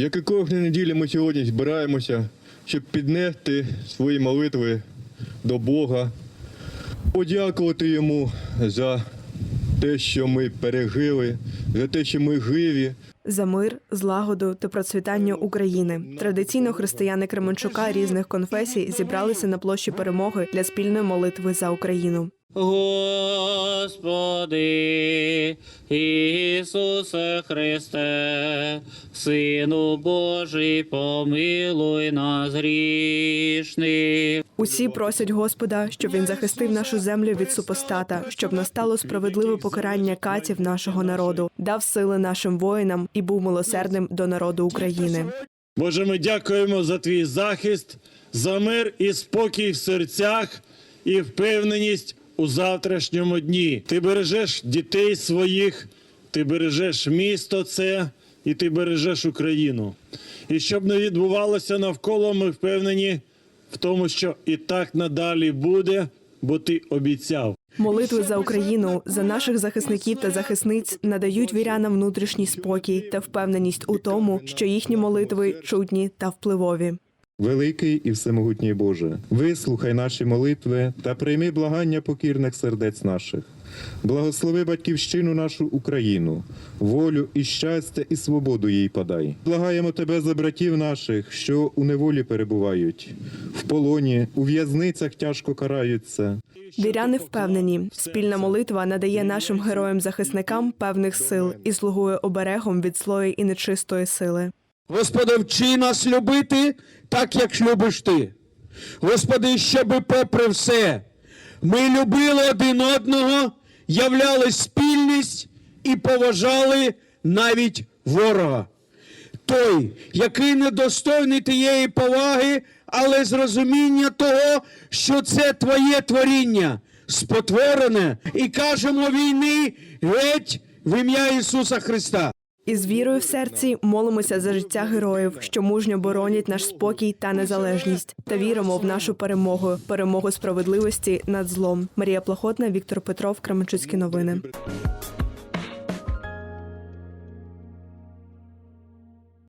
Як і кожної неділі ми сьогодні збираємося, щоб піднести свої молитви до Бога, подякувати йому за те, що ми пережили, за те, що ми живі, За мир, злагоду та процвітання України. Традиційно християни Кременчука різних конфесій зібралися на площі перемоги для спільної молитви за Україну. Господи Ісусе Христе, Сину Божий, помилуй нас грішних. Усі просять Господа, щоб він захистив нашу землю від супостата, щоб настало справедливе покарання катів нашого народу, дав сили нашим воїнам і був милосердним до народу України. Боже, ми дякуємо за твій захист, за мир і спокій в серцях і впевненість у завтрашньому дні. Ти бережеш дітей своїх, ти бережеш місто це і ти бережеш Україну. І щоб не відбувалося навколо, ми впевнені в тому, що і так надалі буде, бо ти обіцяв. Молитви за Україну, за наших захисників та захисниць надають вірянам внутрішній спокій та впевненість у тому, що їхні молитви чутні та впливові. Великий і всемогутній Боже, вислухай наші молитви та прийми благання покірних сердець наших. Благослови батьківщину нашу Україну, волю і щастя і свободу їй подай. Благаємо тебе за братів наших, що у неволі перебувають, в полоні, у в'язницях тяжко караються. Віряни впевнені, спільна молитва надає нашим героям-захисникам певних сил і слугує оберегом від злої і нечистої сили. Господи, вчи нас любити так, як любиш ти. Господи, щоби попри все ми любили один одного, являли спільність і поважали навіть ворога. Той, який недостойний тієї поваги, але з розуміння того, що це твоє творіння, спотворене, і кажемо війни геть в ім'я Ісуса Христа. І з вірою в серці молимося за життя героїв, що мужньо боронять наш спокій та незалежність, та віримо в нашу перемогу, перемогу справедливості над злом. Марія Плохотна, Віктор Петров, Кременчуцькі новини.